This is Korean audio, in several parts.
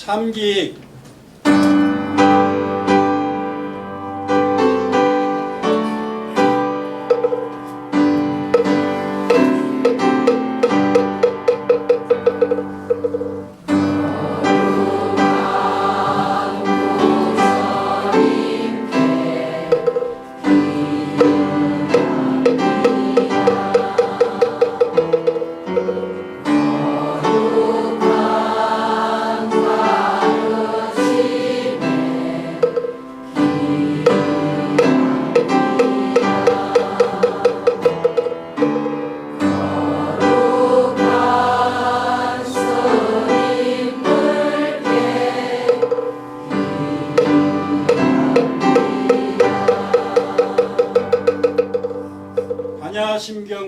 참기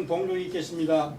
봉준이 있겠습니다.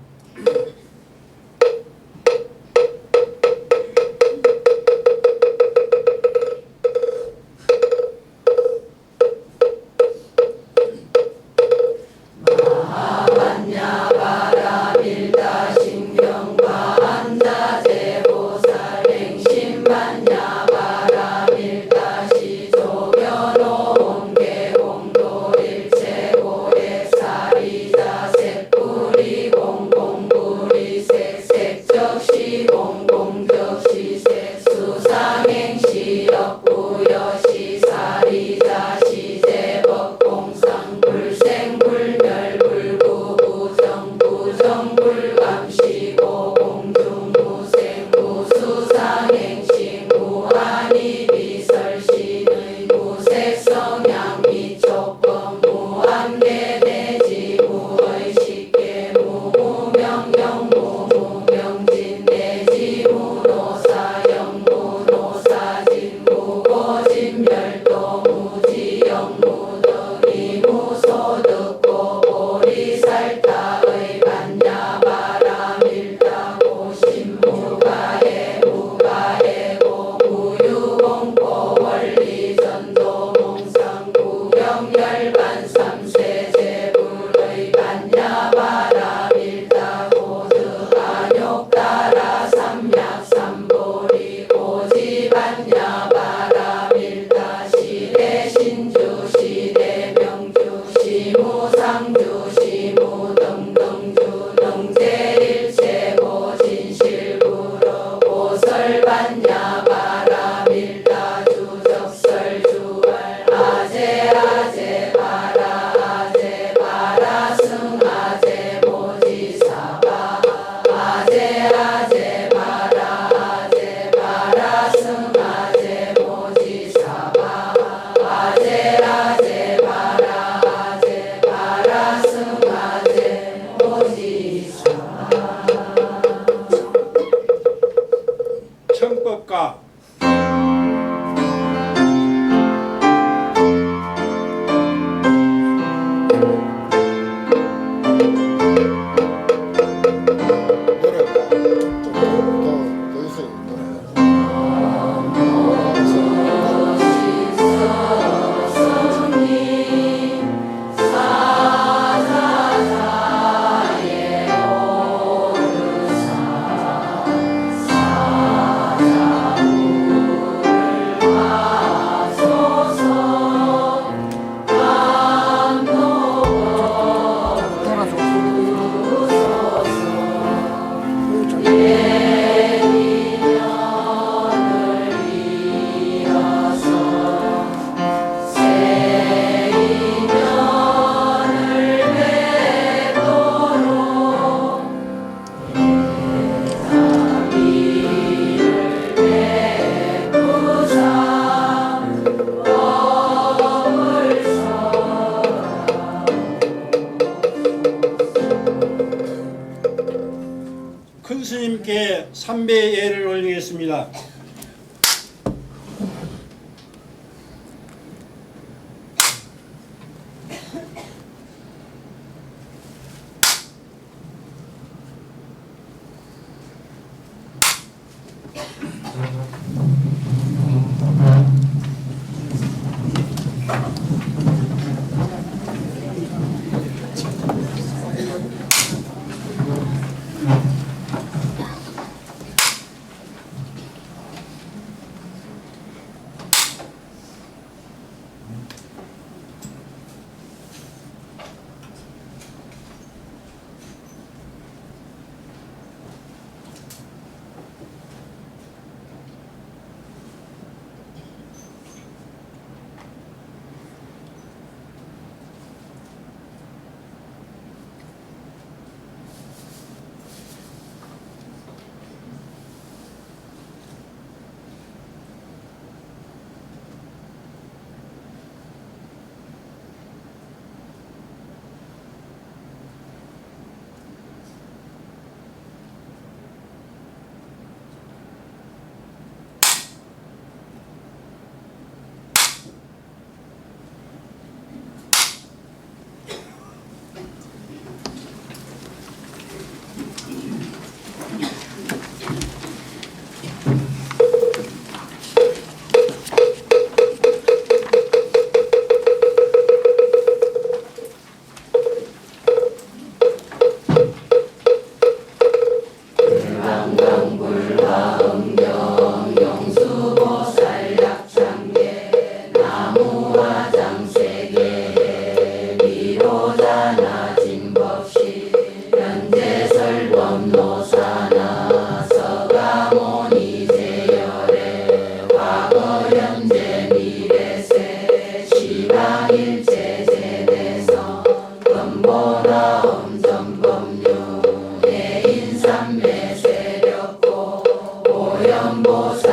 오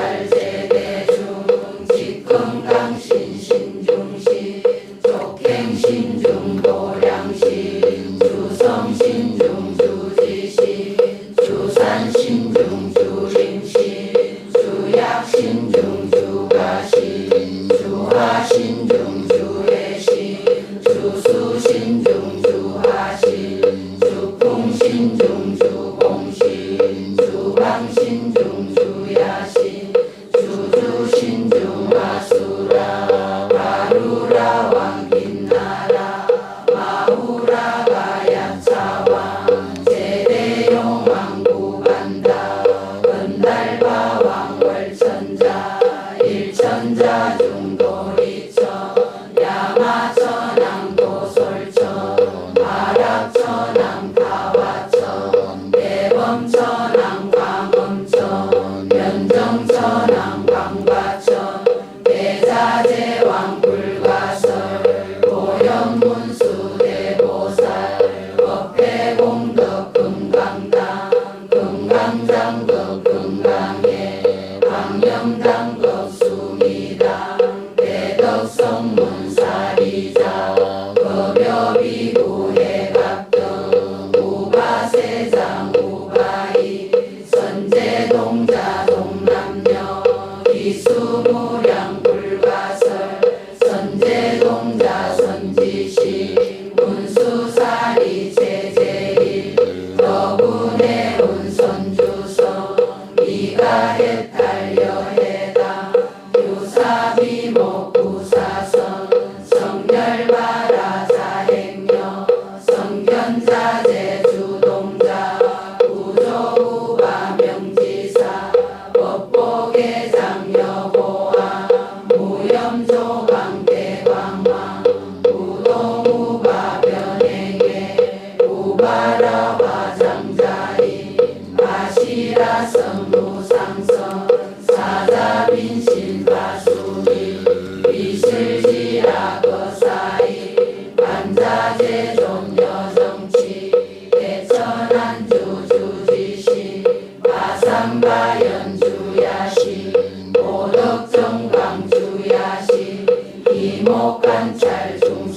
이목관찰 중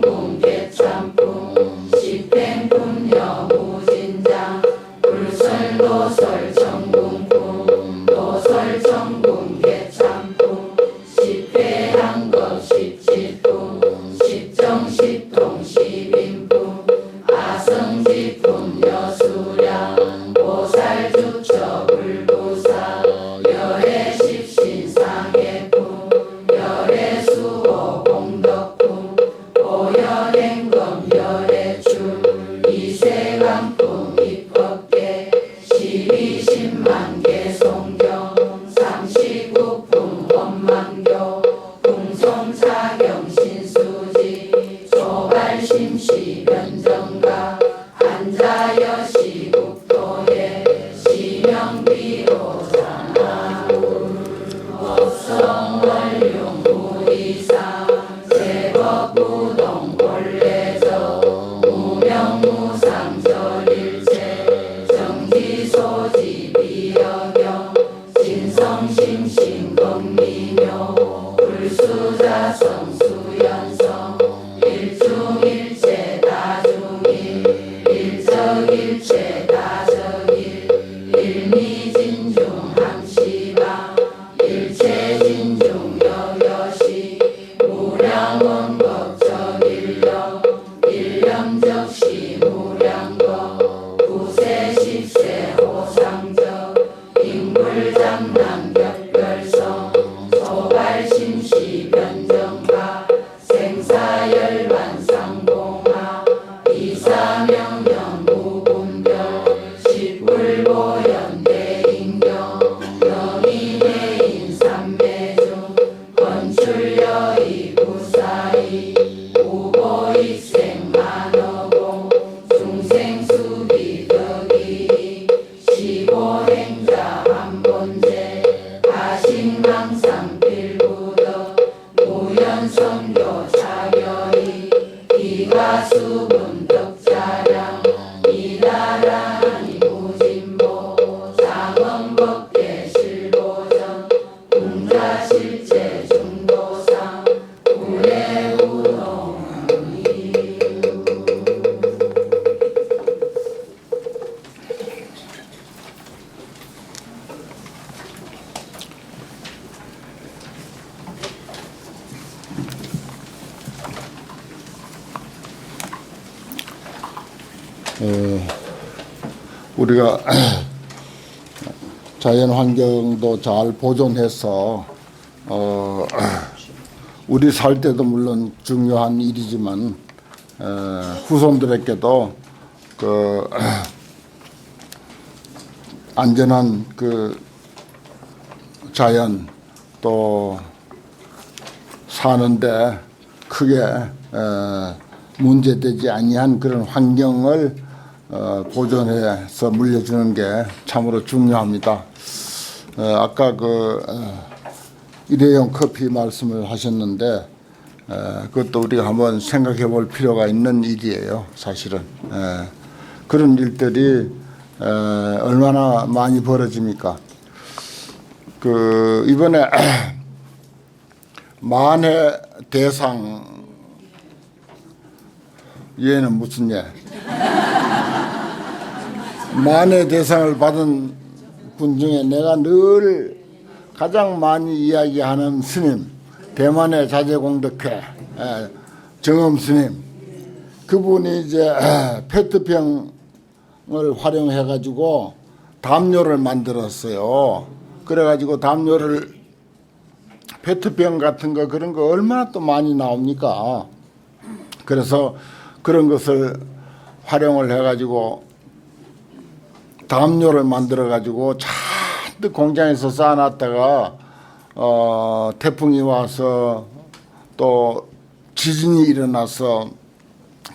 야마청 시 어, 우리가 자연 환경도 잘 보존해서 어, 우리 살 때도 물론 중요한 일이지만 어, 후손들에게도 그 안전한 그 자연 또 사는데 크게 어, 문제되지 아니한 그런 환경을 어, 보존해서 물려주는 게 참으로 중요합니다. 어, 아까 그 어, 일회용 커피 말씀을 하셨는데 어, 그것도 우리가 한번 생각해 볼 필요가 있는 일이에요. 사실은 에, 그런 일들이 에, 얼마나 많이 벌어집니까? 그 이번에 만해 대상 얘는 무슨 예? 만해 대상을 받은 분 중에 내가 늘 가장 많이 이야기하는 스님 대만의 자제공덕회 예, 정엄 스님 그분이 이제 에, 페트병을 활용해 가지고 담요를 만들었어요. 그래 가지고 담요를 페트병 같은 거 그런 거 얼마나 또 많이 나옵니까? 그래서 그런 것을 활용을 해 가지고 담요를 만들어 가지고 잔뜩 공장에서 쌓아놨다가 어, 태풍이 와서 또 지진이 일어나서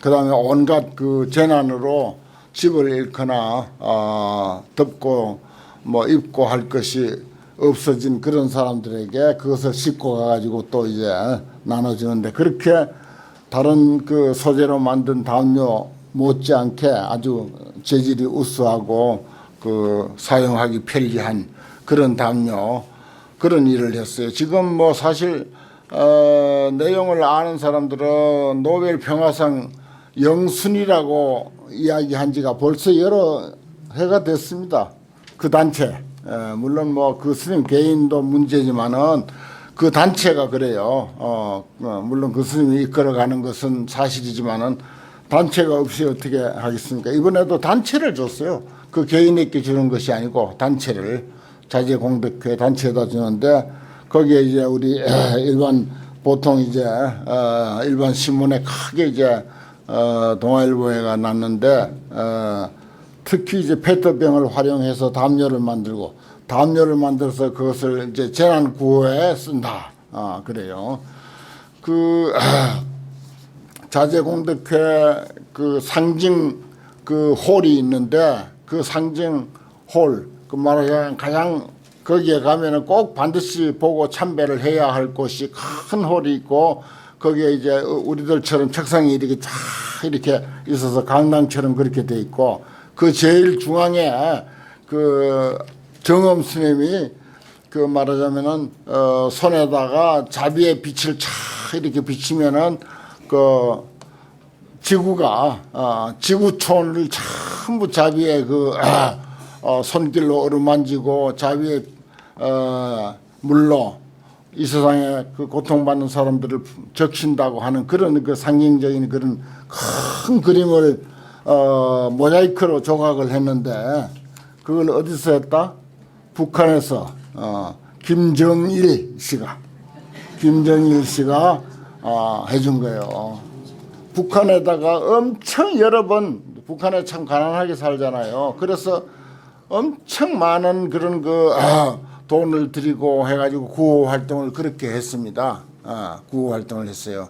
그 다음에 온갖 그 재난으로 집을 잃거나 어, 덮고 뭐 입고 할 것이 없어진 그런 사람들에게 그것을 싣고 가가지고 또 이제 나눠주는데 그렇게 다른 그 소재로 만든 담요 못지않게 아주 재질이 우수하고 그 사용하기 편리한 그런 담요 그런 일을 했어요. 지금 뭐 사실 어, 내용을 아는 사람들은 노벨 평화상 영순이라고 이야기한 지가 벌써 여러 해가 됐습니다. 그 단체. 에, 물론 뭐 그 스님 개인도 문제지만은 그 단체가 그래요. 어, 어, 물론 그 스님이 이끌어가는 것은 사실이지만은 단체가 없이 어떻게 하겠습니까? 이번에도 단체를 줬어요. 그 개인에게 주는 것이 아니고 단체를 자제공덕회 단체에다 주는데 거기에 이제 우리 일반 보통 이제 어, 일반 신문에 크게 이제 어, 동아일보회가 났는데 어, 특히 이제 페트병을 활용해서 담요를 만들고 담요를 만들어서 그것을 이제 재난 구호에 쓴다. 아 그래요. 그 자재공덕회 그 상징 그 홀이 있는데 그 상징 홀, 그 말하자면 가장 거기에 가면은 꼭 반드시 보고 참배를 해야 할 곳이 큰 홀이 있고 거기에 이제 우리들처럼 책상이 이렇게 쫙 이렇게 있어서 강당처럼 그렇게 돼 있고 그 제일 중앙에 그 정엄 스님이 그 말하자면은 어 손에다가 자비의 빛을 촥 이렇게 비치면은 그 지구가 어, 지구촌을 전부 자비의 그 아, 어, 손길로 어루만지고 자비의 어, 물로 이 세상에 그 고통받는 사람들을 적신다고 하는 그런 그 상징적인 그런 큰 그림을 어, 모자이크로 조각을 했는데 그걸 어디서 했다? 북한에서 어, 김정일 씨가 김정일 씨가 어, 해준 거예요. 북한에다가 엄청 여러 번 북한에 참 가난하게 살잖아요. 그래서 엄청 많은 그런 그 아, 돈을 들이고 해가지고 구호 활동을 그렇게 했습니다. 아, 구호 활동을 했어요.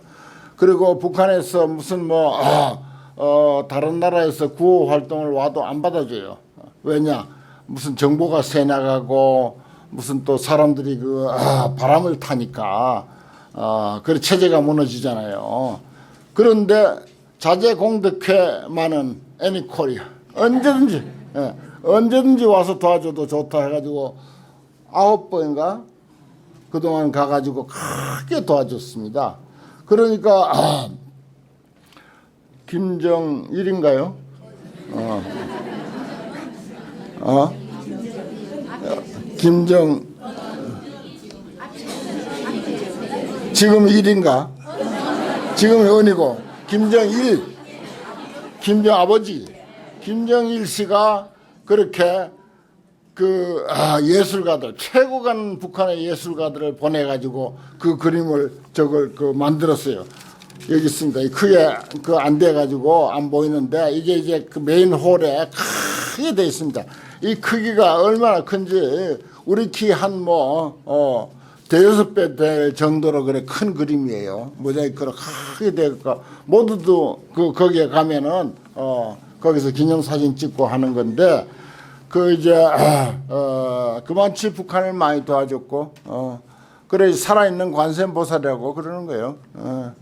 그리고 북한에서 무슨 뭐 아, 어, 다른 나라에서 구호 활동을 와도 안 받아줘요. 왜냐? 무슨 정보가 새 나가고 무슨 또 사람들이 그 아, 바람을 타니까 아, 그 체제가 무너지잖아요. 그런데 자재 공덕회만은 애니코리아 언제든지 예, 언제든지 와서 도와줘도 좋다 해가지고 아홉 번인가 그동안 가가지고 크게 도와줬습니다. 그러니까 아, 김정일인가요? 어. 어? 김정 지금 일인가? 지금 원이고 김정일 김정 아버지 김정일 씨가 그렇게 그 아, 예술가들 최고 간 북한의 예술가들을 보내 가지고 그 그림을 저걸 그 만들었어요. 여기 있습니다. 이 크게 그 안 돼 가지고 안 보이는데 이게 이제 그 메인 홀에 크게 돼 있습니다. 이 크기가 얼마나 큰지 우리 키 한 뭐 어, 대여섯 배 될 정도로 그래 큰 그림이에요. 모자이크로 크게 되니까 모두도 그 거기에 가면은 어 거기서 기념 사진 찍고 하는 건데 그 이제 어 그만치 북한을 많이 도와줬고 어 그래 살아있는 관세음보살이라고 그러는 거예요. 어.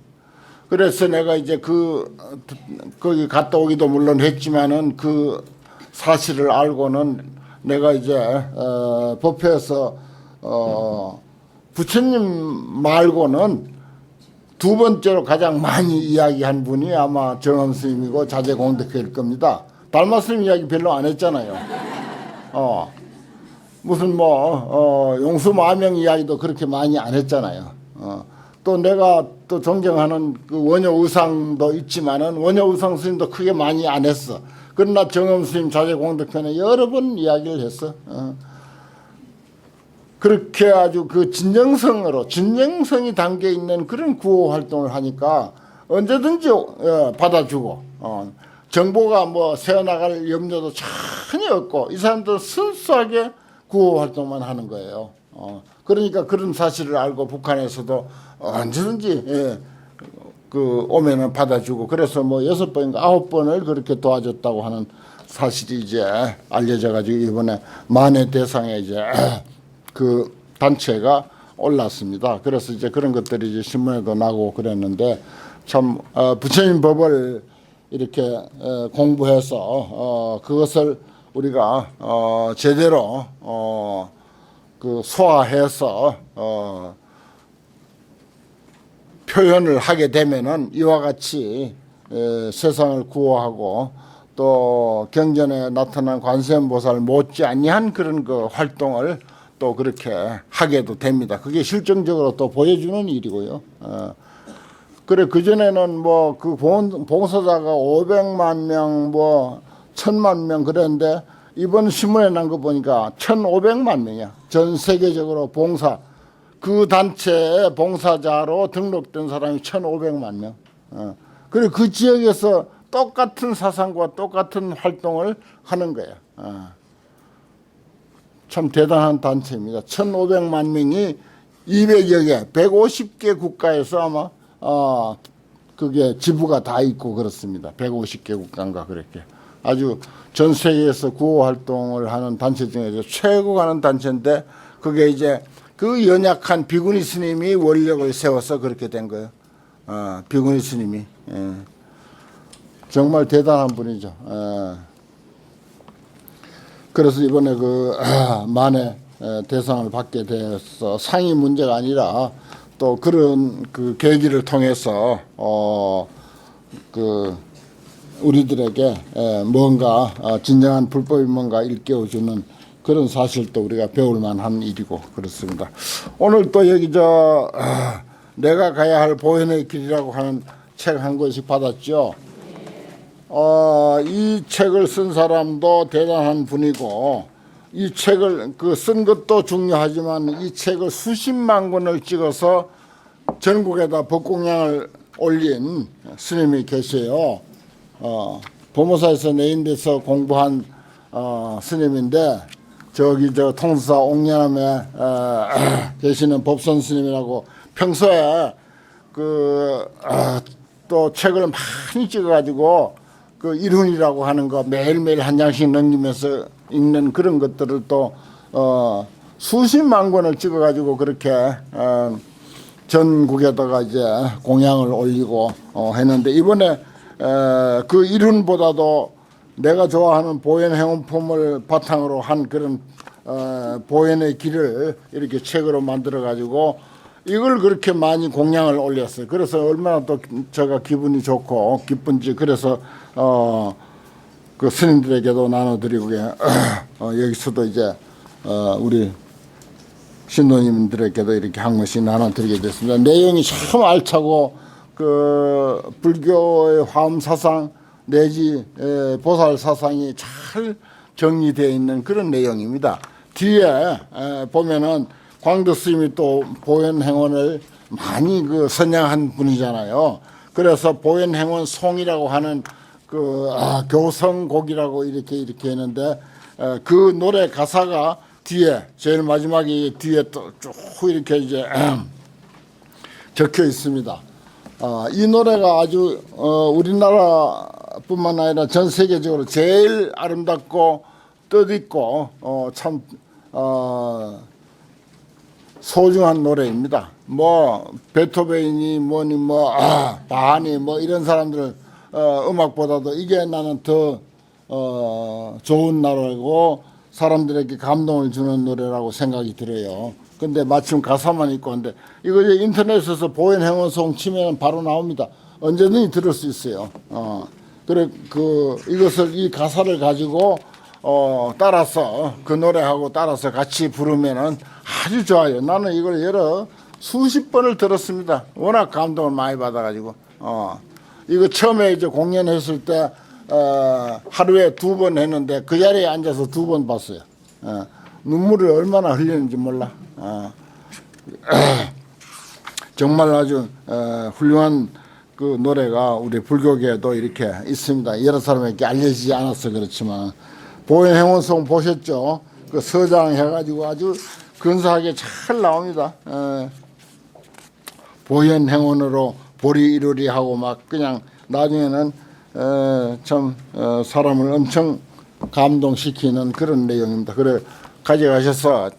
그래서 내가 이제 그 거기 갔다 오기도 물론 했지만은 그 사실을 알고는 내가 이제 어 법회에서 어 부처님 말고는 두 번째로 가장 많이 이야기한 분이 아마 정엄 스님이고 자제공덕회일 겁니다. 달마 스님 이야기 별로 안 했잖아요. 어 무슨 뭐 어, 용수 마명 이야기도 그렇게 많이 안 했잖아요. 어. 또 내가 또 존경하는 그 원효 의상도 있지만은 원효 의상 스님도 크게 많이 안 했어. 그러나 정엄 스님 자제공덕회는 여러 번 이야기를 했어. 어. 그렇게 아주 그 진정성으로 진정성이 담겨 있는 그런 구호 활동을 하니까 언제든지 어, 받아주고 어, 정보가 뭐 새어나갈 염려도 전혀 없고 이 사람들 순수하게 구호 활동만 하는 거예요. 어, 그러니까 그런 사실을 알고 북한에서도 언제든지 예, 그 오면은 받아주고 그래서 뭐 여섯 번인가 아홉 번을 그렇게 도와줬다고 하는 사실이 이제 알려져 가지고 이번에 만해 대상에 이제 그 단체가 올랐습니다. 그래서 이제 그런 것들이 이제 신문에도 나고 그랬는데 참 어, 부처님 법을 이렇게 어, 공부해서 어, 그것을 우리가 어, 제대로 어, 그 소화해서 어, 표현을 하게 되면은 이와 같이 에, 세상을 구호하고 또 경전에 나타난 관세음보살 못지 아니한 그런 그 활동을 또 그렇게 하게도 됩니다. 그게 실정적으로 또 보여주는 일이고요. 어. 그래 그 전에는 뭐 그 봉사자가 500만 명, 뭐 1000만 명 그랬는데 이번 신문에 난 거 보니까 1,500만 명이야. 전 세계적으로 봉사 그 단체의 봉사자로 등록된 사람이 1,500만 명. 어. 그리고 그 지역에서 똑같은 사상과 똑같은 활동을 하는 거예요. 어. 참 대단한 단체입니다. 1,500만 명이 200여 개, 150개 국가에서 아마 어 그게 지부가 다 있고 그렇습니다. 150개 국가인가 그렇게 아주 전 세계에서 구호 활동을 하는 단체 중에서 최고 가는 단체인데 그게 이제 그 연약한 비구니 스님이 원력을 세워서 그렇게 된 거예요. 어, 비구니 스님이 예. 정말 대단한 분이죠. 예. 그래서 이번에 그 아, 만에 에, 대상을 받게 돼서 상이 문제가 아니라 또 그런 그 계기를 통해서 어 그 우리들에게 에, 뭔가 어, 진정한 불법이 뭔가 일깨워주는 그런 사실도 우리가 배울 만한 일이고 그렇습니다. 오늘 또 여기 저 아, 내가 가야 할 보현의 길이라고 하는 책 한 권씩 받았죠. 어, 이 책을 쓴 사람도 대단한 분이고 이 책을 그 쓴 것도 중요하지만 이 책을 수십만 권을 찍어서 전국에다 법공양을 올린 스님이 계세요. 어, 보모사에서 내인돼서 공부한 어, 스님인데 저기 저 통수사 옥년암에 어, 계시는 법선 스님이라고 평소에 그 또 책을 많이 찍어가지고 그 일훈이라고 하는 거 매일매일 한 장씩 넘기면서 읽는 그런 것들을 또 어, 수십만 권을 찍어가지고 그렇게 어, 전국에다가 이제 공양을 올리고 어, 했는데 이번에 에, 그 일훈보다도 내가 좋아하는 보현 행운품을 바탕으로 한 그런 어, 보현의 길을 이렇게 책으로 만들어 가지고 이걸 그렇게 많이 공양을 올렸어요. 그래서 얼마나 또 제가 기분이 좋고 기쁜지 그래서 어, 그 스님들에게도 나눠드리고 어, 여기서도 이제 어, 우리 신도님들에게도 이렇게 한 번씩 나눠드리게 됐습니다. 내용이 참 알차고 그 불교의 화엄 사상 내지 에, 보살 사상이 잘 정리되어 있는 그런 내용입니다. 뒤에 에, 보면은 광도 스님이 또 보현 행원을 많이 그 선양한 분이잖아요. 그래서 보현 행원 송이라고 하는 그 아, 교성곡이라고 이렇게 이렇게 했는데 에, 그 노래 가사가 뒤에 제일 마지막에 뒤에 또 쭉 이렇게 이제 적혀 있습니다. 아, 이 노래가 아주 어, 우리나라뿐만 아니라 전 세계적으로 제일 아름답고 뜻있고 어, 참 어, 소중한 노래입니다. 뭐 베토벤이 뭐니 뭐 아, 바하니 뭐 이런 사람들 어, 음악보다도 이게 나는 더 어, 좋은 노래고 사람들에게 감동을 주는 노래라고 생각이 들어요. 근데 마침 가사만 있고 한데 이거 이제 인터넷에서 보현 행원송 치면 바로 나옵니다. 언제든지 들을 수 있어요. 어. 그래 그 이것을 이 가사를 가지고 어 따라서 그 노래하고 따라서 같이 부르면은 아주 좋아요. 나는 이걸 여러 수십 번을 들었습니다. 워낙 감동을 많이 받아가지고 어 이거 처음에 이제 공연했을 때 어, 하루에 두 번 했는데 그 자리에 앉아서 두 번 봤어요. 어, 눈물을 얼마나 흘리는지 몰라. 어, 정말 아주 어, 훌륭한 그 노래가 우리 불교계에도 이렇게 있습니다. 여러 사람에게 알려지지 않아서 그렇지만 보현 행원송 보셨죠? 그 서장 해가지고 아주 근사하게 잘 나옵니다. 어, 보현 행원으로 보리 이루리 하고 막 그냥 나중에는 어, 참 어, 사람을 엄청 감동시키는 그런 내용입니다. 그래 가져가셔서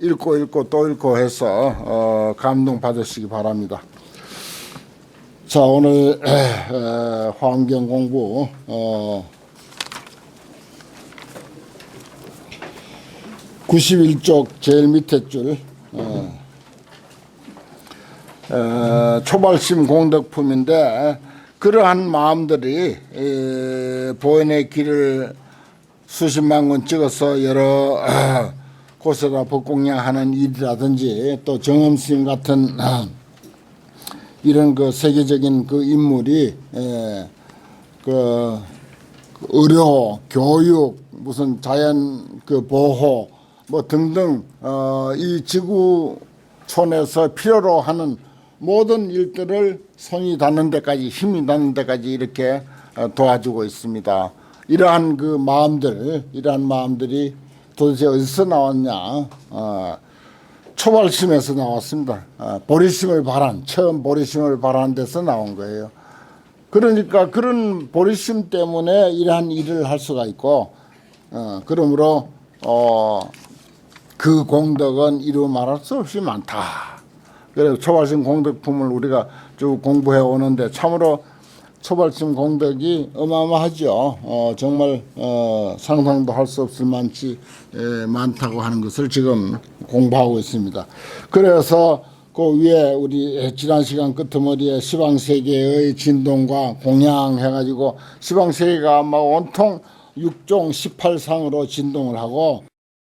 읽고 읽고 또 읽고 해서 어, 감동 받으시기 바랍니다. 자 오늘 에, 에, 환경 공부 어, 91쪽 제일 밑에 줄 어, 어, 초발심 공덕품인데 그러한 마음들이 에, 보현의 길을 수십만 권 찍어서 여러 아, 곳에다 법공양하는 일이라든지 또 정엄스님 같은 아, 이런 그 세계적인 그 인물이 에, 그, 그 의료, 교육, 무슨 자연 그 보호 뭐 등등 어, 이 지구촌에서 필요로 하는 모든 일들을 손이 닿는 데까지 힘이 닿는 데까지 이렇게 어, 도와주고 있습니다. 이러한 그 마음들, 이러한 마음들이 도대체 어디서 나왔냐? 어, 초발심에서 나왔습니다. 어, 보리심을 바란 처음 보리심을 바란 데서 나온 거예요. 그러니까 그런 보리심 때문에 이러한 일을 할 수가 있고, 어, 그러므로 어, 그 공덕은 이루 말할 수 없이 많다. 그래서 초발심 공덕품을 우리가 쭉 공부해 오는데 참으로 초발심 공덕이 어마어마하죠. 어, 정말 어, 상상도 할 수 없을 만치 에, 많다고 하는 것을 지금 공부하고 있습니다. 그래서 그 위에 우리 지난 시간 끄트머리에 시방 세계의 진동과 공양 해가지고 시방 세계가 막 온통 6종 18상으로 진동을 하고